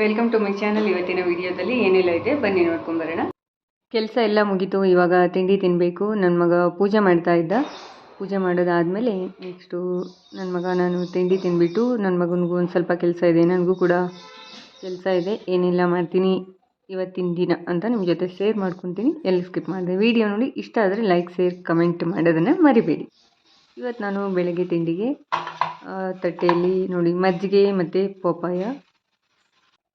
Welcome to my channel ಇವತ್ತಿನ ವಿಡಿಯೋದಲ್ಲಿ ಏನೆಲ್ಲ ಇದೆ? ಬನ್ನಿ ನೋಡ್ಕೊಂಬರೋಣ ಕೆಲಸ ಎಲ್ಲ ಮುಗೀತು. ಇವಾಗ ತಿಂಡಿ ತಿನ್ನಬೇಕು ನನ್ನ ಮಗ ಪೂಜೆ ಮಾಡ್ತಾ ಇದ್ದ. ಪೂಜೆ ಮಾಡೋದಾದಮೇಲೆ ನೆಕ್ಸ್ಟು ನನ್ನ ಮಗ ನಾನು ತಿಂಡಿ ತಿಂದ್ಬಿಟ್ಟು ನನ್ನ ಮಗನಿಗೂ ಒಂದು ಸ್ವಲ್ಪ ಕೆಲಸ ಇದೆ. ನನಗೂ ಕೂಡ ಕೆಲಸ ಇದೆ. ಏನೆಲ್ಲ ಮಾಡ್ತೀನಿ ಇವತ್ತಿನ ದಿನ ಅಂತ ನಿಮ್ಮ ಜೊತೆ ಶೇರ್ ಮಾಡ್ಕೊತೀನಿ. ಎಲ್ಲಿ ಸ್ಕಿಪ್ ಮಾಡಿದೆ? ವಿಡಿಯೋ ನೋಡಿ. ಇಷ್ಟ ಆದರೆ ಲೈಕ್ ಶೇರ್ ಕಮೆಂಟ್ ಮಾಡೋದನ್ನು ಮರಿಬೇಡಿ. ಇವತ್ತು ನಾನು ಬೆಳಗ್ಗೆ ತಿಂಡಿಗೆ ತಟ್ಟೆಯಲ್ಲಿ ನೋಡಿ ಮಜ್ಜಿಗೆ ಮತ್ತು ಪಪ್ಪಾಯ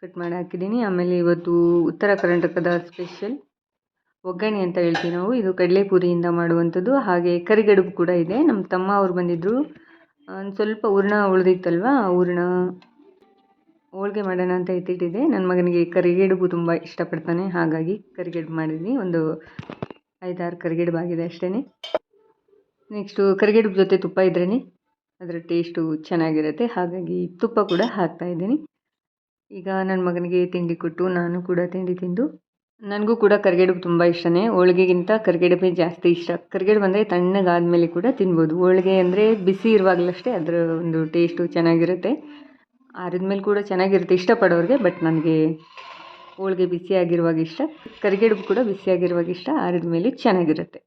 ಕಟ್ ಮಾಡಿ ಹಾಕಿದ್ದೀನಿ. ಆಮೇಲೆ ಇವತ್ತು ಉತ್ತರ ಕರ್ನಾಟಕದ ಸ್ಪೆಷಲ್ ಒಗ್ಗರಣೆ ಅಂತ ಹೇಳ್ತೀವಿ ನಾವು. ಇದು ಕಡಲೆಪುರಿಯಿಂದ ಮಾಡುವಂಥದ್ದು. ಹಾಗೆ ಕರಿಗಡುಬು ಕೂಡ ಇದೆ. ನಮ್ಮ ತಮ್ಮ ಅವ್ರು ಬಂದಿದ್ದರು ಒಂದು ಸ್ವಲ್ಪ ಹೂರ್ಣ ಉಳಿದಿತ್ತಲ್ವ? ಹೂರ್ಣ ಹೋಳ್ಗೆ ಮಾಡೋಣ ಅಂತ ಎತ್ತಿಟ್ಟಿದ್ದೆ. ನನ್ನ ಮಗನಿಗೆ ಕರಿಗಡುಬು ತುಂಬ ಇಷ್ಟಪಡ್ತಾನೆ. ಹಾಗಾಗಿ ಕರಿಗಡುಬು ಮಾಡಿದ್ದೀನಿ. ಒಂದು ಐದಾರು ಕರಿಗಡುಬು ಆಗಿದೆ ಅಷ್ಟೇ ನೆಕ್ಸ್ಟು ಕರಿಗಡುಬು ಜೊತೆ ತುಪ್ಪ ಇದ್ರೇ ಅದರ ಟೇಸ್ಟು ಚೆನ್ನಾಗಿರುತ್ತೆ. ಹಾಗಾಗಿ ತುಪ್ಪ ಕೂಡ ಹಾಕ್ತಾ ಇದ್ದೀನಿ. ಈಗ ನನ್ನ ಮಗನಿಗೆ ತಿಂಡಿ ಕೊಟ್ಟು ನಾನು ಕೂಡ ತಿಂಡಿ ತಿಂದು, ನನಗೂ ಕೂಡ ಕರಿಗಡುಬು ತುಂಬ ಇಷ್ಟನೇ. ಹೋಳಿಗೆಗಿಂತ ಕರಿಗಡುಬೇ ಜಾಸ್ತಿ ಇಷ್ಟ. ಕರಿಗಡುಬು ಅಂದರೆ ತಣ್ಣಗಾದ್ಮೇಲೆ ಕೂಡ ತಿನ್ಬೋದು. ಹೋಳಿಗೆ ಅಂದರೆ ಬಿಸಿ ಇರುವಾಗಲಷ್ಟೇ ಅದರ ಒಂದು ಟೇಸ್ಟು ಚೆನ್ನಾಗಿರುತ್ತೆ. ಆರಿದ್ಮೇಲೆ ಕೂಡ ಚೆನ್ನಾಗಿರುತ್ತೆ ಇಷ್ಟಪಡೋರಿಗೆ ಬಟ್ ನನಗೆ ಹೋಳಿಗೆ ಬಿಸಿಯಾಗಿರುವಾಗ ಇಷ್ಟ. ಕರಿಗಡುಬು ಕೂಡ ಬಿಸಿಯಾಗಿರುವಾಗ ಇಷ್ಟ. ಆರಿದ್ಮೇಲೆ ಚೆನ್ನಾಗಿರುತ್ತೆ.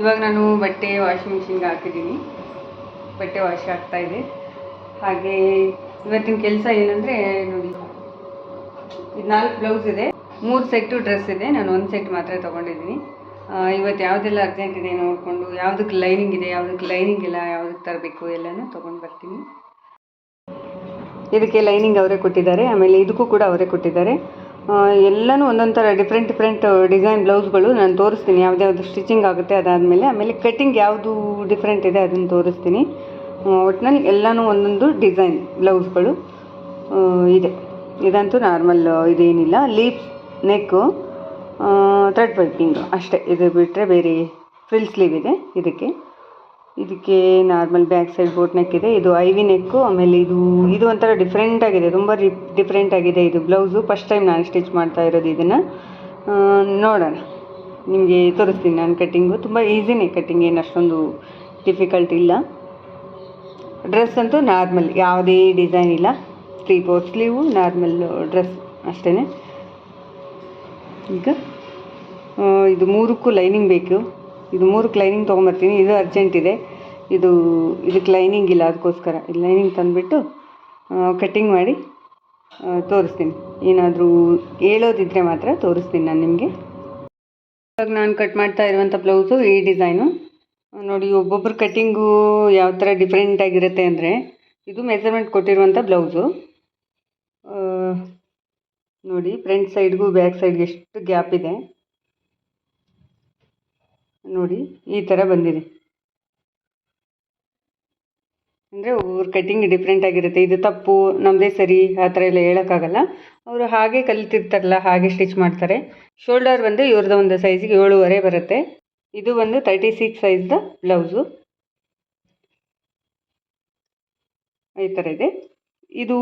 ಇವಾಗ ನಾನು ಬಟ್ಟೆ ವಾಷಿಂಗ್ ಮಿಷಿನ್ಗೆ ಹಾಕಿದ್ದೀನಿ. ಬಟ್ಟೆ ವಾಶ್ ಆಗ್ತಾ ಇದೆ. ಹಾಗೆ ಇವತ್ತಿನ ಕೆಲಸ ಏನಂದರೆ ನೋಡಿ ಇದು ನಾಲ್ಕು ಬ್ಲೌಸ್ ಇದೆ. ಮೂರು ಸೆಟ್ಟು ಡ್ರೆಸ್ ಇದೆ. ನಾನು ಒಂದು ಸೆಟ್ ಮಾತ್ರ ತೊಗೊಂಡಿದ್ದೀನಿ. ಇವತ್ತು ಯಾವುದೆಲ್ಲ ಅರ್ಜೆಂಟ್ ಇದೆ ನೋಡಿಕೊಂಡು, ಯಾವುದಕ್ಕೆ ಲೈನಿಂಗ್ ಇದೆ, ಯಾವುದಕ್ಕೆ ಲೈನಿಂಗ್ ಇಲ್ಲ, ಯಾವುದಕ್ಕೆ ತರಬೇಕು ಎಲ್ಲನೂ ತೊಗೊಂಡು ಬರ್ತೀನಿ. ಇದಕ್ಕೆ ಲೈನಿಂಗ್ ಅವರೇ ಕೊಟ್ಟಿದ್ದಾರೆ. ಆಮೇಲೆ ಇದಕ್ಕೂ ಕೂಡ ಅವರೇ ಕೊಟ್ಟಿದ್ದಾರೆ. ಎಲ್ಲನೂ ಒಂದೊಂದು ಥರ ಡಿಫ್ರೆಂಟ್ ಡಿಫ್ರೆಂಟ್ ಡಿಸೈನ್ ಬ್ಲೌಸ್ಗಳು ನಾನು ತೋರಿಸ್ತೀನಿ. ಯಾವುದ್ಯಾವ್ದು ಸ್ಟಿಚಿಂಗ್ ಆಗುತ್ತೆ ಅದಾದಮೇಲೆ. ಆಮೇಲೆ ಕಟ್ಟಿಂಗ್ ಯಾವುದು ಡಿಫ್ರೆಂಟ್ ಇದೆ ಅದನ್ನು ತೋರಿಸ್ತೀನಿ. ಒಟ್ಟಿನಲ್ಲಿ ಎಲ್ಲನೂ ಒಂದೊಂದು ಡಿಸೈನ್ ಬ್ಲೌಸ್ಗಳು ಇದೆ. ಇದಂತೂ ನಾರ್ಮಲ್ ಇದೇನಿಲ್ಲ. ಲೀಫ್ ನೆಕ್ಕು ಥ್ರೆಡ್ ಪೈಪಿಂಗ್ ಅಷ್ಟೇ. ಇದು ಬಿಟ್ಟರೆ ಬೇರೆ ಫ್ರಿಲ್ ಸ್ಲೀವ್ ಇದೆ ಇದಕ್ಕೆ. ಇದಕ್ಕೆ normal back side boat neck ಇದೆ. ಇದು ಐವಿ ನೆಕ್ಕು ಆಮೇಲೆ ಇದು ಇದು ಒಂಥರ ಡಿಫ್ರೆಂಟ್ ಆಗಿದೆ. ತುಂಬ ಡಿಫ್ರೆಂಟ್ ಆಗಿದೆ ಇದು ಬ್ಲೌಸು. ಫಸ್ಟ್ ಟೈಮ್ ನಾನು ಸ್ಟಿಚ್ ಮಾಡ್ತಾ ಇರೋದು ಇದನ್ನು. ನೋಡೋಣ. ನಿಮಗೆ ತೋರಿಸ್ತೀನಿ ನಾನು ಕಟ್ಟಿಂಗು ತುಂಬ ಈಸಿನೇ ಕಟ್ಟಿಂಗ್ ಏನು ಅಷ್ಟೊಂದು ಡಿಫಿಕಲ್ಟ್ ಇಲ್ಲ. ಡ್ರೆಸ್ ಅಂತೂ ನಾರ್ಮಲ್ ಯಾವುದೇ ಡಿಸೈನ್ ಇಲ್ಲ. Three four sleeve normal dress ಅಷ್ಟೇ ಈಗ ಇದು ಮೂರಕ್ಕೂ ಲೈನಿಂಗ್ ಬೇಕು. ಇದು ಮೂರಕ್ಕೆ ಲೈನಿಂಗ್ ತೊಗೊಂಬರ್ತೀನಿ. ಇದು ಅರ್ಜೆಂಟ್ ಇದೆ. ಇದು, ಇದಕ್ಕೆ ಲೈನಿಂಗ್ ಇಲ್ಲ, ಅದಕ್ಕೋಸ್ಕರ. ಇದು ಲೈನಿಂಗ್ ತಂದುಬಿಟ್ಟು ಕಟ್ಟಿಂಗ್ ಮಾಡಿ ತೋರಿಸ್ತೀನಿ. ಏನಾದರೂ ಹೇಳೋದಿದ್ರೆ ಮಾತ್ರ ತೋರಿಸ್ತೀನಿ ನಾನು ನಿಮಗೆ. ಇವಾಗ ನಾನು ಕಟ್ ಮಾಡ್ತಾ ಇರುವಂಥ ಬ್ಲೌಸು ಈ ಡಿಸೈನು ನೋಡಿ ಒಬ್ಬೊಬ್ಬರ ಕಟ್ಟಿಂಗು ಯಾವ ಥರ ಡಿಫ್ರೆಂಟ್ ಆಗಿರುತ್ತೆ ಅಂದರೆ ಇದು ಮೆಸರ್ಮೆಂಟ್ ಕೊಟ್ಟಿರುವಂಥ ಬ್ಲೌಸು ನೋಡಿ ಫ್ರಂಟ್ ಸೈಡ್ಗೂ ಬ್ಯಾಕ್ ಸೈಡ್ಗೆ ಎಷ್ಟು ಗ್ಯಾಪ್ ಇದೆ. ನೋಡಿ, ಈ ಥರ ಬಂದಿದೆ. ಅಂದರೆ ಒಬ್ಬೊಬ್ರ ಕಟ್ಟಿಂಗ್ ಡಿಫ್ರೆಂಟ್ ಆಗಿರುತ್ತೆ. ಇದು ತಪ್ಪು ನಮ್ಮದೇ ಸರಿ, ಆ ಥರ ಎಲ್ಲ ಹೇಳೋಕ್ಕಾಗಲ್ಲ. ಅವರು ಹಾಗೆ ಕಲಿತಿರ್ತಾರಲ್ಲ, ಹಾಗೆ ಸ್ಟಿಚ್ ಮಾಡ್ತಾರೆ. ಶೋಲ್ಡರ್ ಬಂದು ಇವ್ರದ್ದು ಒಂದು ಸೈಜಿಗೆ ಏಳುವರೆ ಬರುತ್ತೆ. ಇದು ಒಂದು ತರ್ಟಿ ಸಿಕ್ಸ್ ಸೈಜ್ದ ಬ್ಲೌಸು ಈ ಥರ ಇದೆ. ಇದು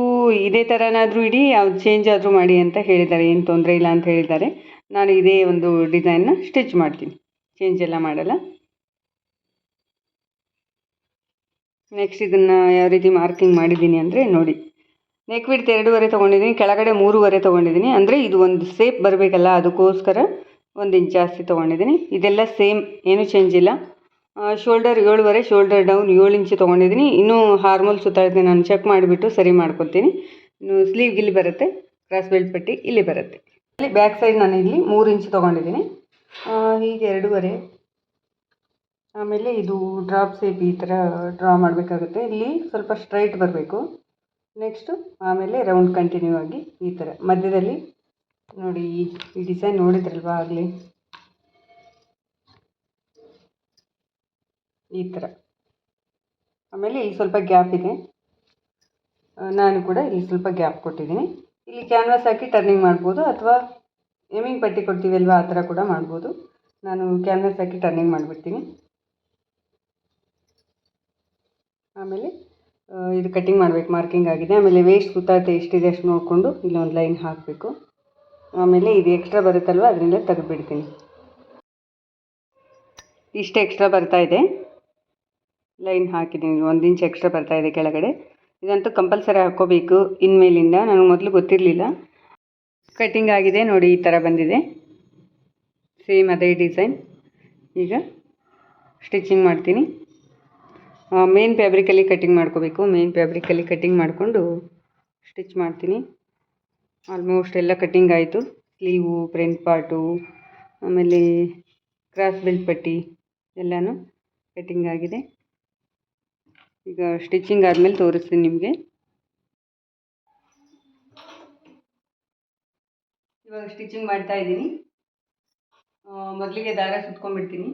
ಇದೇ ಥರನಾದರೂ ಇಡಿ, ಯಾವ್ದು ಚೇಂಜ್ ಆದರೂ ಮಾಡಿ ಅಂತ ಹೇಳಿದ್ದಾರೆ. ಏನು ತೊಂದರೆ ಇಲ್ಲ ಅಂತ ಹೇಳಿದ್ದಾರೆ. ನಾನು ಇದೇ ಒಂದು ಡಿಸೈನ್ನ ಸ್ಟಿಚ್ ಮಾಡ್ತೀನಿ. ಚೇಂಜ್ ಎಲ್ಲ ಮಾಡಲ್ಲ. ನೆಕ್ಸ್ಟ್ ಇದನ್ನು ಯಾವ ರೀತಿ ಮಾರ್ಕಿಂಗ್ ಮಾಡಿದ್ದೀನಿ ಅಂದರೆ ನೋಡಿ. ನೆಕ್ ವಿಡ್ತ್ ಎರಡೂವರೆ ತೊಗೊಂಡಿದ್ದೀನಿ, ಕೆಳಗಡೆ ಮೂರುವರೆ ತೊಗೊಂಡಿದ್ದೀನಿ. ಅಂದರೆ ಇದು ಒಂದು ಸೇಪ್ ಬರಬೇಕಲ್ಲ, ಅದಕ್ಕೋಸ್ಕರ ಒಂದು ಇಂಚ್ ಜಾಸ್ತಿ ತೊಗೊಂಡಿದ್ದೀನಿ. ಇದೆಲ್ಲ ಸೇಮ್ ಏನೂ ಚೇಂಜ್ ಇಲ್ಲ. ಶೋಲ್ಡರ್ ಏಳುವರೆ ಶೋಲ್ಡರ್ ಡೌನ್ ಏಳು ಇಂಚು ತೊಗೊಂಡಿದ್ದೀನಿ. ಇನ್ನೂ ಹಾರ್ಮೋಲ್ ಸುತ್ತಾಡ್ತೀನಿ. ನಾನು ಚೆಕ್ ಮಾಡಿಬಿಟ್ಟು ಸರಿ ಮಾಡ್ಕೊತೀನಿ. ಇನ್ನು ಸ್ಲೀವ್ ಇಲ್ಲಿ ಬರುತ್ತೆ. ಕ್ರಾಸ್ ಬೆಲ್ಟ್ ಪಟ್ಟಿ ಇಲ್ಲಿ ಬರುತ್ತೆ. ಇಲ್ಲಿ ಬ್ಯಾಕ್ ಸೈಡ್ ನಾನು ಇಲ್ಲಿ ಮೂರು ಇಂಚು ತೊಗೊಂಡಿದ್ದೀನಿ. ಹೀಗೆ ಎರಡೂವರೆ. ಆಮೇಲೆ ಇದು ಡ್ರಾಪ್ ಸೇಪ್ ಈ ಥರ ಡ್ರಾ ಮಾಡಬೇಕಾಗುತ್ತೆ. ಇಲ್ಲಿ ಸ್ವಲ್ಪ ಸ್ಟ್ರೈಟ್ ಬರಬೇಕು. ನೆಕ್ಸ್ಟು ಆಮೇಲೆ ರೌಂಡ್ ಕಂಟಿನ್ಯೂ ಆಗಿ ಈ ಥರ. ಮಧ್ಯದಲ್ಲಿ ನೋಡಿ, ಈ- ಡಿಸೈನ್ ನೋಡಿದ್ರಲ್ವಾ ಆಗಲಿ? ಈ ಥರ ಆಮೇಲೆ ಇಲ್ಲಿ ಸ್ವಲ್ಪ ಗ್ಯಾಪ್ ಇದೆ. ನಾನು ಕೂಡ ಇಲ್ಲಿ ಸ್ವಲ್ಪ ಗ್ಯಾಪ್ ಕೊಟ್ಟಿದ್ದೀನಿ. ಇಲ್ಲಿ ಕ್ಯಾನ್ವಾಸ್ ಹಾಕಿ ಟರ್ನಿಂಗ್ ಮಾಡ್ಬೋದು, ಅಥವಾ ಎಮಿಂಗ್ ಪಟ್ಟಿ ಕೊಡ್ತೀವಲ್ವ, ಆ ಥರ ಕೂಡ ಮಾಡ್ಬೋದು. ನಾನು ಕ್ಯಾನ್ವಾಸ್ ಹಾಕಿ ಟರ್ನಿಂಗ್ ಮಾಡಿಬಿಡ್ತೀನಿ. ಆಮೇಲೆ ಇದು ಕಟ್ಟಿಂಗ್ ಮಾಡ್ಬೇಕು ಮಾರ್ಕಿಂಗ್ ಆಗಿದೆ. ಆಮೇಲೆ ವೇಸ್ಟ್ ಸುತ್ತಾತೆ ಎಷ್ಟಿದೆ ಅಷ್ಟು ನೋಡಿಕೊಂಡು ಇಲ್ಲೊಂದು ಲೈನ್ ಹಾಕಬೇಕು. ಆಮೇಲೆ ಇದು ಎಕ್ಸ್ಟ್ರಾ ಬರುತ್ತಲ್ವ? ಅದರಿಂದ ತೆಗೆದುಬಿಡ್ತೀನಿ. ಇಷ್ಟು ಎಕ್ಸ್ಟ್ರಾ ಬರ್ತಾ ಇದೆ. ಲೈನ್ ಹಾಕಿದ್ದೀನಿ. ಒಂದು ಇಂಚ್ ಎಕ್ಸ್ಟ್ರಾ ಬರ್ತಾ ಇದೆ ಕೆಳಗಡೆ. ಇದಂತೂ ಕಂಪಲ್ಸರಿ ಹಾಕ್ಕೋಬೇಕು. ಇನ್ಮೇಲಿಂದ ನನಗೆ ಮೊದಲು ಗೊತ್ತಿರಲಿಲ್ಲ. ಕಟ್ಟಿಂಗ್ ಆಗಿದೆ. ನೋಡಿ, ಈ ಥರ ಬಂದಿದೆ. ಸೇಮ್ ಅದೇ ಡಿಸೈನ್ ಈಗ ಸ್ಟಿಚಿಂಗ್ ಮಾಡ್ತೀನಿ. ಮೇನ್ ಫ್ಯಾಬ್ರಿಕಲ್ಲಿ ಕಟ್ಟಿಂಗ್ ಮಾಡ್ಕೋಬೇಕು. ಮೇನ್ ಫ್ಯಾಬ್ರಿಕಲ್ಲಿ ಕಟ್ಟಿಂಗ್ ಮಾಡಿಕೊಂಡು ಸ್ಟಿಚ್ ಮಾಡ್ತೀನಿ. ಆಲ್ಮೋಸ್ಟ್ ಎಲ್ಲ ಕಟ್ಟಿಂಗ್ ಆಯಿತು. ಸ್ಲೀವು ಫ್ರಂಟ್ ಪಾರ್ಟು ಆಮೇಲೆ ಕ್ರಾಸ್ ಬೆಲ್ಟ್ ಪಟ್ಟಿ ಎಲ್ಲನೂ ಕಟ್ಟಿಂಗ್ ಆಗಿದೆ. ಈಗ ಸ್ಟಿಚಿಂಗ್ ಆದಮೇಲೆ ತೋರಿಸ್ತೀನಿ ನಿಮಗೆ. ಇವಾಗ ಸ್ಟಿಚಿಂಗ್ ಮಾಡ್ತಾ ಇದ್ದೀನಿ. ಮೊದಲಿಗೆ ದಾರ ಸುತ್ಕೊಂಡ್ಬಿಡ್ತೀನಿ.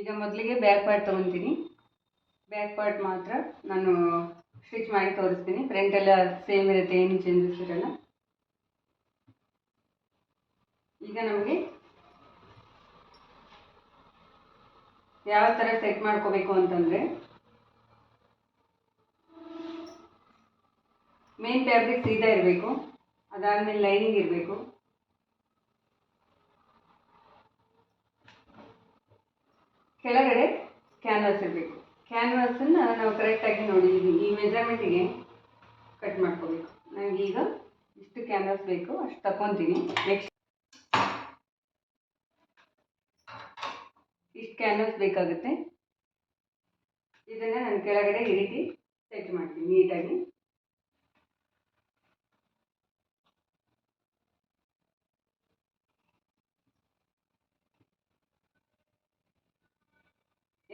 ಈಗ ಮೊದಲಿಗೆ ಬ್ಯಾಕ್ ಪಾರ್ಟ್ ತೊಗೊತೀನಿ. ಬ್ಯಾಕ್ ಪಾರ್ಟ್ ಮಾತ್ರ ನಾನು ಸ್ಟಿಚ್ ಮಾಡಿ ತೋರಿಸ್ತೀನಿ. ಫ್ರಂಟ್ ಎಲ್ಲ ಸೇಮ್ ಇರುತ್ತೆ, ಏನು ಚೇಂಜಸ್ ಇರಲ್ಲ. ಈಗ ನಮಗೆ ಯಾವ ಥರ ಸೆಟ್ ಮಾಡ್ಕೋಬೇಕು ಅಂತಂದರೆ ಮೇನ್ ಫ್ಯಾಬ್ರಿಕ್ ಸೀದಾ ಇರಬೇಕು. ಅದಾದಮೇಲೆ ಲೈನಿಂಗ್ ಇರಬೇಕು. ಕೆಳಗಡೆ ಕ್ಯಾನ್ವಾಸ್ ಇರಬೇಕು. ಕ್ಯಾನ್ವಾಸನ್ನು ನಾವು ಕರೆಕ್ಟಾಗಿ ನೋಡಿದ್ದೀವಿ ಈ ಮೆಜರ್ಮೆಂಟಿಗೆ ಕಟ್ ಮಾಡ್ಕೋಬೇಕು. ನನಗೀಗ ಇಷ್ಟು ಕ್ಯಾನ್ವಾಸ್ ಬೇಕು, ಅಷ್ಟು ತಗೊತೀನಿ ನೆಕ್ಸ್ಟ್ ಇಷ್ಟು ಕ್ಯಾನ್ವಾಸ್ ಬೇಕಾಗುತ್ತೆ. ಇದನ್ನು ನಾನು ಕೆಳಗಡೆ ಈ ರೀತಿ ಸೆಟ್ ಮಾಡ್ತೀನಿ, ನೀಟಾಗಿ.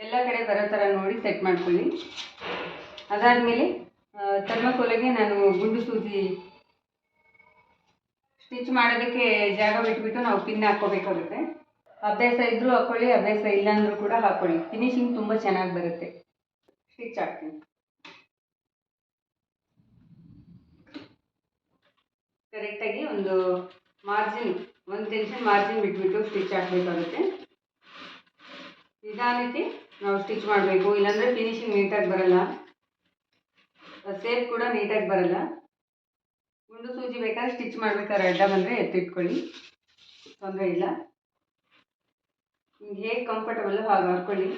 ಎಲ್ಲ ಕಡೆ ಬರೋ ಥರ ನೋಡಿ ಸೆಟ್ ಮಾಡ್ಕೊಳ್ಳಿ. ಅದಾದಮೇಲೆ ಥರ್ಮಕೋಲಿಗೆ ನಾನು ಗುಂಡು ಸೂಜಿ ಸ್ಟಿಚ್ ಮಾಡೋದಕ್ಕೆ ಜಾಗ ಬಿಟ್ಬಿಟ್ಟು ನಾವು ಪಿನ್ ಹಾಕ್ಕೋಬೇಕಾಗುತ್ತೆ. ಅಭ್ಯಾಸ ಇದ್ದರೂ ಹಾಕ್ಕೊಳ್ಳಿ ಅಭ್ಯಾಸ ಇಲ್ಲ ಅಂದರೂ ಕೂಡ ಹಾಕ್ಕೊಳ್ಳಿ ಫಿನಿಶಿಂಗ್ ತುಂಬ ಚೆನ್ನಾಗಿ ಬರುತ್ತೆ. ಸ್ಟಿಚ್ ಹಾಕ್ತೀನಿ. ಕರೆಕ್ಟಾಗಿ ಒಂದು ಮಾರ್ಜಿನ್ ಒಂದು ಟೆನ್ಷನ್ ಮಾರ್ಜಿನ್ ಬಿಟ್ಬಿಟ್ಟು ಸ್ಟಿಚ್ ಹಾಕಬೇಕಾಗುತ್ತೆ. ನಿಧಾನಕ್ಕೆ ನಾವು ಸ್ಟಿಚ್ ಮಾಡಬೇಕು. ಇಲ್ಲಾಂದರೆ ಫಿನಿಶಿಂಗ್ ನೀಟಾಗಿ ಬರಲ್ಲ. ಸೇಫ್ ಕೂಡ ನೀಟಾಗಿ ಬರಲ್ಲ. ಗುಂಡು ಸೂಜಿ ಬೇಕಾದ್ರೆ ಸ್ಟಿಚ್ ಮಾಡ್ಬೇಕಾದ್ರೆ ಅಡ್ಡ ಬಂದರೆ ಎತ್ತಿಟ್ಕೊಳ್ಳಿ. ತೊಂದರೆ ಇಲ್ಲ. ನಿಮ್ಗೆ ಹೇಗೆ ಕಂಫರ್ಟಬಲ್ ಹಾಗೆ ಹಾಕ್ಕೊಳ್ಳಿ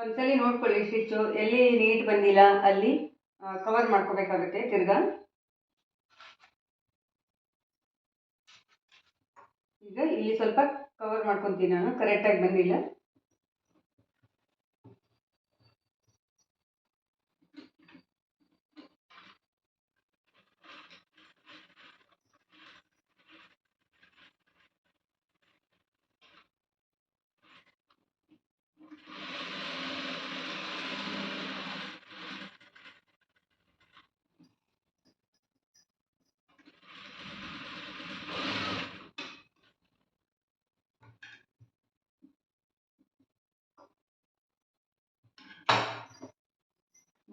ಒಂದ್ಸಲಿ ನೋಡ್ಕೊಳ್ಳಿ ಸ್ಟಿಚ್ಚು ಎಲ್ಲಿ ನೀಟ್ ಬಂದಿಲ್ಲ, ಅಲ್ಲಿ ಕವರ್ ಮಾಡ್ಕೋಬೇಕಾಗುತ್ತೆ ತಿರ್ಗಾ. ಈಗ ಇಲ್ಲಿ ಸ್ವಲ್ಪ ಕವರ್ ಮಾಡ್ಕೊತೀನಿ ನಾನು ಕರೆಕ್ಟಾಗಿ ಬಂದಿಲ್ಲ.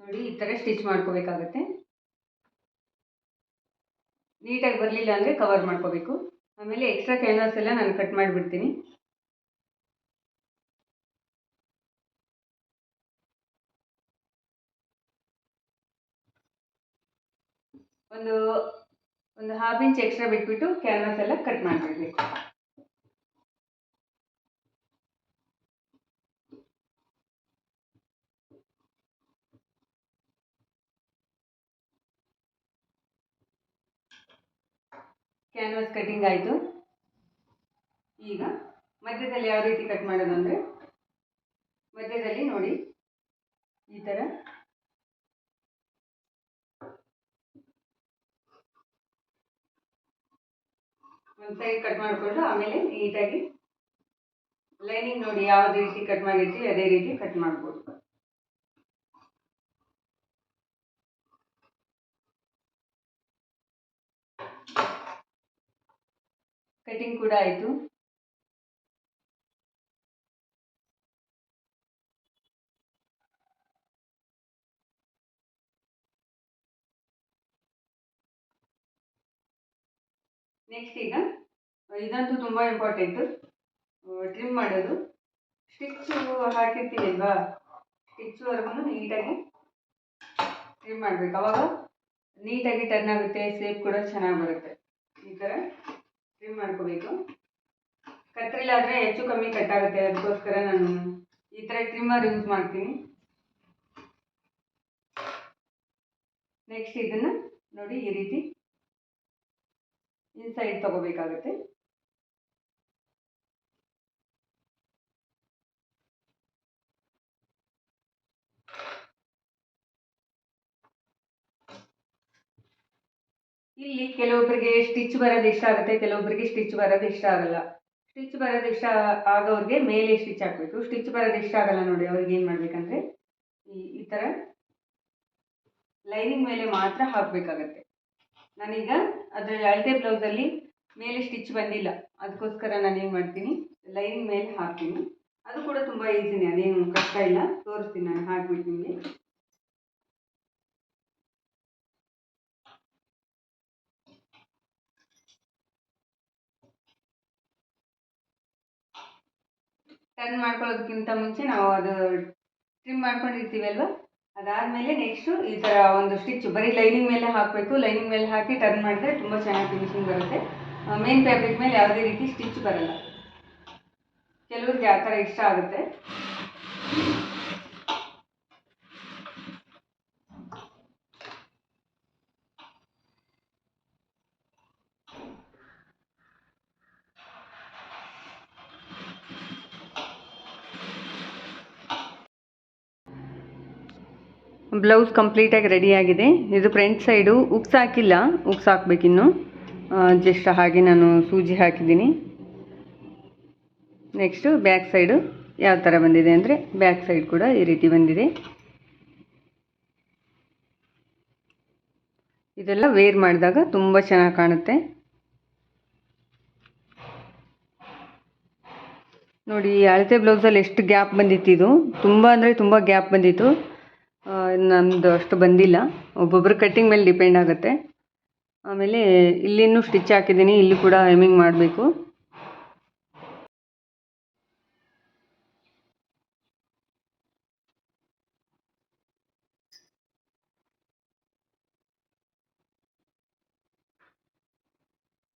ನೋಡಿ, ಈ ಥರ ಸ್ಟಿಚ್ ಮಾಡ್ಕೋಬೇಕಾಗತ್ತೆ. ನೀಟಾಗಿ ಬರಲಿಲ್ಲ ಅಂದರೆ ಕವರ್ ಮಾಡ್ಕೋಬೇಕು. ಆಮೇಲೆ ಎಕ್ಸ್ಟ್ರಾ ಕ್ಯಾನ್ವಾಸ್ ಎಲ್ಲ ನಾನು ಕಟ್ ಮಾಡಿಬಿಡ್ತೀನಿ. ಒಂದು ಒಂದು ಹಾಫ್ ಇಂಚ್ ಎಕ್ಸ್ಟ್ರಾ ಬಿಟ್ಬಿಟ್ಟು ಕ್ಯಾನ್ವಾಸ್ ಎಲ್ಲ ಕಟ್ ಮಾಡಿಬಿಡ್ಬೇಕು. ಕ್ಯಾನ್ವಾಸ್ ಕಟಿಂಗ್ ಆಯಿತು. ಈಗ ಮಧ್ಯದಲ್ಲಿ ಯಾವ ರೀತಿ ಕಟ್ ಮಾಡೋದು ಅಂದರೆ ಮಧ್ಯದಲ್ಲಿ ನೋಡಿ, ಈ ಥರ ಒಂದು ಸೈಡ್ ಕಟ್ ಮಾಡಿಕೊಂಡು ಆಮೇಲೆ ನೀಟಾಗಿ ಲೈನಿಂಗ್ ನೋಡಿ ಯಾವ ರೀತಿ ಕಟ್ ಮಾಡಿರ್ತೀವಿ, ಅದೇ ರೀತಿ ಕಟ್ ಮಾಡ್ಬೋದು. ಕಟಿಂಗ್ ಕೂಡ ಆಯಿತು. ನೆಕ್ಸ್ಟ್ ಈಗ, ಇದಂತೂ ತುಂಬ ಇಂಪಾರ್ಟೆಂಟು ಟ್ರಿಮ್ ಮಾಡೋದು. ಸ್ಟಿಚ್ಚು ಹಾಕಿರ್ತೀವಿ ಅಲ್ವಾ ಸ್ಟಿಚ್ವರೆಗೂ ನೀಟಾಗಿ ಟ್ರಿಮ್ ಮಾಡಬೇಕು. ಅವಾಗ ನೀಟಾಗಿ ಟರ್ನ್ ಆಗುತ್ತೆ ಸೇಪ್ ಕೂಡ ಚೆನ್ನಾಗಿ ಬರುತ್ತೆ. ಈ ಥರ ಟ್ರಿಮ್ ಮಾಡ್ಕೋಬೇಕು? ಕತ್ತರಿಲಾದರೆ ಹೆಚ್ಚು ಕಮ್ಮಿ ಕಟ್ ಆಗುತ್ತೆ. ಅದಕ್ಕೋಸ್ಕರ ನಾನು ಈ ಥರ ಟ್ರಿಮ್ಮರ್ ಯೂಸ್ ಮಾಡ್ತೀನಿ. ನೆಕ್ಸ್ಟ್ ಇದನ್ನು ನೋಡಿ ಈ ರೀತಿ ಇನ್ಸೈಡ್ ತಗೋಬೇಕಾಗುತ್ತೆ. ಇಲ್ಲಿ ಕೆಲವೊಬ್ಬರಿಗೆ ಸ್ಟಿಚ್ ಬರೋದು ಇಷ್ಟ ಆಗುತ್ತೆ ಕೆಲವೊಬ್ಬರಿಗೆ ಸ್ಟಿಚ್ ಬರೋದು ಇಷ್ಟ ಆಗಲ್ಲ. ಸ್ಟಿಚ್ ಬರೋದು ಇಷ್ಟ ಆಗೋರಿಗೆ ಮೇಲೆ ಸ್ಟಿಚ್ ಹಾಕಬೇಕು. ಸ್ಟಿಚ್ ಬರೋದು ಇಷ್ಟ ಆಗಲ್ಲ ನೋಡಿ, ಅವ್ರಿಗೆ ಏನು ಮಾಡ್ಬೇಕಂದ್ರೆ, ಈ ಥರ ಲೈನಿಂಗ್ ಮೇಲೆ ಮಾತ್ರ ಹಾಕಬೇಕಾಗತ್ತೆ. ನಾನೀಗ ಅದರಲ್ಲಿ ಅಳತೆ ಬ್ಲೌಸಲ್ಲಿ ಮೇಲೆ ಸ್ಟಿಚ್ ಬಂದಿಲ್ಲ. ಅದಕ್ಕೋಸ್ಕರ ನಾನು ಏನು ಮಾಡ್ತೀನಿ ಲೈನಿಂಗ್ ಮೇಲೆ ಹಾಕ್ತೀನಿ. ಅದು ಕೂಡ ತುಂಬ ಈಸಿನೇ ಅದೇನು ಕಷ್ಟ ಇಲ್ಲ. ತೋರಿಸ್ತೀನಿ ನಾನು ಹಾಕ್ಬಿಟ್ಟು ನಿಮಗೆ ಟರ್ನ್ ಮಾಡ್ಕೊಳ್ಳೋದಕ್ಕಿಂತ ಮುಂಚೆ ನಾವು ಅದು ಟ್ರಿಮ್ ಮಾಡ್ಕೊಂಡಿರ್ತೀವಲ್ವ ಅದಾದಮೇಲೆ ನೆಕ್ಸ್ಟು ಈ ಥರ ಒಂದು ಸ್ಟಿಚ್ ಬರೀ ಲೈನಿಂಗ್ ಮೇಲೆ ಹಾಕಬೇಕು. ಲೈನಿಂಗ್ ಮೇಲೆ ಹಾಕಿ ಟರ್ನ್ ಮಾಡಿದ್ರೆ ತುಂಬ ಚೆನ್ನಾಗಿ ಫಿನಿಶಿಂಗ್ ಬರುತ್ತೆ. ಮೇನ್ ಫ್ಯಾಬ್ರಿಕ್ ಮೇಲೆ ಯಾವುದೇ ರೀತಿ ಸ್ಟಿಚ್ ಬರಲ್ಲ. ಕೆಲವ್ರಿಗೆ ಆ ಥರ ಇಷ್ಟ ಆಗುತ್ತೆ. ಬ್ಲೌಸ್ ಕಂಪ್ಲೀಟಾಗಿ ರೆಡಿಯಾಗಿದೆ. ಇದು ಫ್ರಂಟ್ ಸೈಡು ಉಕ್ಸ್ ಹಾಕಿಲ್ಲ ಉಕ್ಸ್ ಹಾಕ್ಬೇಕಿನ್ನು ಜಸ್ಟ್ ಹಾಗೆ ನಾನು ಸೂಜಿ ಹಾಕಿದ್ದೀನಿ. ನೆಕ್ಸ್ಟು ಬ್ಯಾಕ್ ಸೈಡು ಯಾವ ಥರ ಬಂದಿದೆ ಅಂದರೆ ಬ್ಯಾಕ್ ಸೈಡ್ ಕೂಡ ಈ ರೀತಿ ಬಂದಿದೆ. ಇದೆಲ್ಲ ವೇರ್ ಮಾಡಿದಾಗ ತುಂಬ ಚೆನ್ನಾಗಿ ಕಾಣುತ್ತೆ. ನೋಡಿ ಅಳತೆ ಬ್ಲೌಸಲ್ಲಿ ಎಷ್ಟು ಗ್ಯಾಪ್ ಬಂದಿತ್ತು ಇದು. ತುಂಬ ಅಂದರೆ ತುಂಬ ಗ್ಯಾಪ್ ಬಂದಿತ್ತು. ನಮ್ಮದು ಅಷ್ಟು ಬಂದಿಲ್ಲ. ಒಬ್ಬೊಬ್ಬರ ಕಟ್ಟಿಂಗ್ ಮೇಲೆ ಡಿಪೆಂಡ್ ಆಗುತ್ತೆ. ಆಮೇಲೆ ಇಲ್ಲಿನೂ ಸ್ಟಿಚ್ ಹಾಕಿದ್ದೀನಿ. ಇಲ್ಲಿ ಕೂಡ ಹೆಮ್ಮಿಂಗ್ ಮಾಡಬೇಕು.